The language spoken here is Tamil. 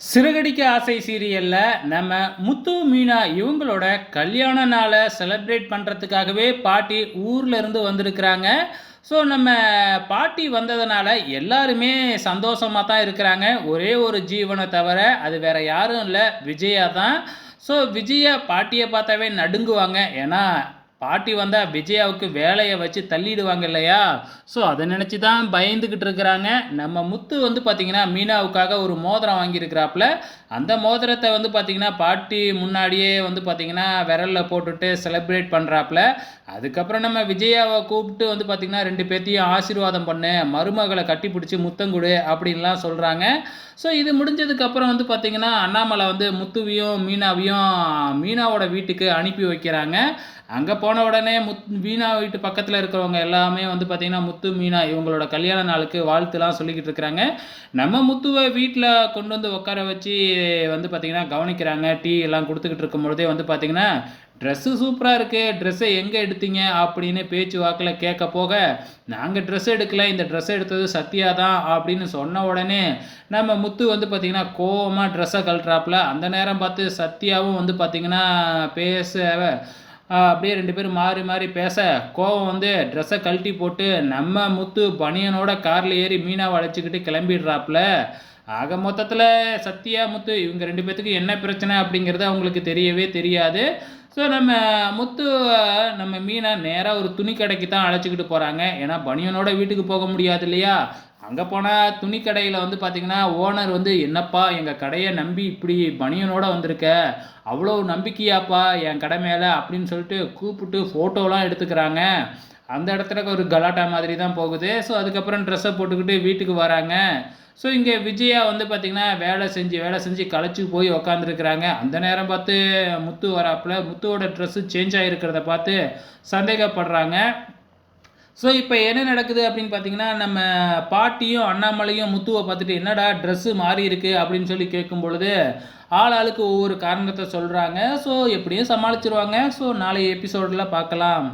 சிறகடிக்க ஆசை சீரியலில் நம்ம முத்து மீனா இவங்களோட கல்யாண நாளை செலப்ரேட் பண்ணுறதுக்காகவே பாட்டி ஊரில் இருந்து வந்திருக்கிறாங்க. ஸோ நம்ம பாட்டி வந்ததுனால எல்லாருமே சந்தோஷமாக தான் இருக்கிறாங்க. ஒரே ஒரு ஜீவனை தவிர அது வேற யாரும் இல்லை. விஜயா தான். ஸோ விஜயா பாட்டியை பார்த்தாவே நடுங்குவாங்க. ஏன்னா பாட்டி வந்தால் விஜயாவுக்கு வேலையை வச்சு தள்ளிடுவாங்க இல்லையா? ஸோ அதை நினச்சி தான் பயந்துக்கிட்டு இருக்கிறாங்க. நம்ம முத்து வந்து பார்த்திங்கன்னா மீனாவுக்காக ஒரு மோதிரம் வாங்கியிருக்கிறாப்புல. அந்த மோதிரத்தை வந்து பார்த்திங்கன்னா பாட்டி முன்னாடியே வந்து பார்த்திங்கன்னா விரலில் போட்டுட்டு செலிப்ரேட் பண்ணுறாப்புல அதுக்கப்புறம் நம்ம விஜயாவை கூப்பிட்டு வந்து பார்த்திங்கன்னா ரெண்டு பேர்த்தையும் ஆசீர்வாதம் பண்ணு மருமகளை கட்டி பிடிச்சி முத்தம் கொடு அப்படின்லாம் சொல்கிறாங்க ஸோ இது முடிஞ்சதுக்கப்புறம் வந்து பார்த்திங்கன்னா அண்ணாமலை வந்து முத்துவையும் மீனாவையும் மீனாவோட வீட்டுக்கு அனுப்பி வைக்கிறாங்க. அங்கே போன உடனே முத் மீனா வீட்டு பக்கத்தில் இருக்கிறவங்க எல்லாமே வந்து பார்த்திங்கன்னா முத்து மீனா இவங்களோட கல்யாண நாளுக்கு வாழ்த்துலாம் சொல்லிக்கிட்டு இருக்கிறாங்க. நம்ம முத்துவை வீட்டில் கொண்டு வந்து உட்கார வச்சு வந்து பார்த்திங்கன்னா கவனிக்கிறாங்க. டீ எல்லாம் கொடுத்துக்கிட்டு இருக்கும் பொழுதே வந்து பார்த்திங்கன்னா ட்ரெஸ்ஸு சூப்பராக இருக்குது ட்ரெஸ்ஸை எங்கே எடுத்தீங்க? அப்படின்னு பேச்சு வாக்கில் கேட்க போக நாங்கள் ட்ரெஸ் எடுக்கல. இந்த ட்ரெஸ் எடுத்தது சத்யா தான். அப்படின்னு சொன்ன உடனே நம்ம முத்து வந்து பார்த்திங்கன்னா கோவமாக ட்ரெஸ்ஸை கழட்டுறாப்புல. அந்த நேரம் பார்த்து சத்யாவும் வந்து பார்த்திங்கன்னா பேச அப்படியே ரெண்டு பேரும் மாறி மாறி பேச கோவம் வந்து ட்ரெஸ்ஸை கழட்டி போட்டு நம்ம முத்து பனியனோட காரில் ஏறி மீனாவை அழைச்சிக்கிட்டு கிளம்பிடுறாப்புல. ஆக மொத்தத்தில் சத்யா முத்து இவங்க ரெண்டு பேர்த்துக்கு என்ன பிரச்சனை அப்படிங்கிறது அவங்களுக்கு தெரியவே தெரியாது. ஸோ நம்ம முத்து நம்ம மீனை நேராக ஒரு துணி கடைக்கு தான் அழைச்சிக்கிட்டு போகிறாங்க ஏன்னா பனியனோட வீட்டுக்கு போக முடியாது இல்லையா? அங்கே போனால் துணி கடையில் வந்து பார்த்தீங்கன்னா ஓனர் வந்து என்னப்பா எங்கள் கடையை நம்பி இப்படி பனியனோட வந்திருக்க? அவ்வளோ நம்பிக்கையாப்பா என் கடை மேலே அப்படின்னு சொல்லிட்டு கூப்பிட்டு ஃபோட்டோலாம் எடுத்துக்கிறாங்க. அந்த இடத்துல ஒரு கலாட்டா மாதிரி தான் போகுது. ஸோ அதுக்கப்புறம் ட்ரெஸ்ஸை போட்டுக்கிட்டு வீட்டுக்கு வராங்க. ஸோ இங்கே விஜயா வந்து பார்த்திங்கன்னா வேலை செஞ்சு வேலை செஞ்சு களைச்சி போய் உக்காந்துருக்குறாங்க. அந்த நேரம் பார்த்து முத்து வராப்பில் முத்துவோட ட்ரெஸ்ஸு சேஞ்ச் ஆகிருக்கிறத பார்த்து சந்தேகப்படுறாங்க. ஸோ இப்போ என்ன நடக்குது அப்படின்னு பார்த்தீங்கன்னா நம்ம பாட்டியும் அண்ணாமலையும் முத்துவை பார்த்துட்டு என்னடா ட்ரெஸ்ஸு மாறி இருக்குது அப்படின்னு சொல்லி கேட்கும் பொழுது ஆள் ஆளுக்கு ஒவ்வொரு காரணத்தை சொல்கிறாங்க ஸோ எப்படியும் சமாளிச்சிருவாங்க. ஸோ நாளைய எபிசோடில் பார்க்கலாம்.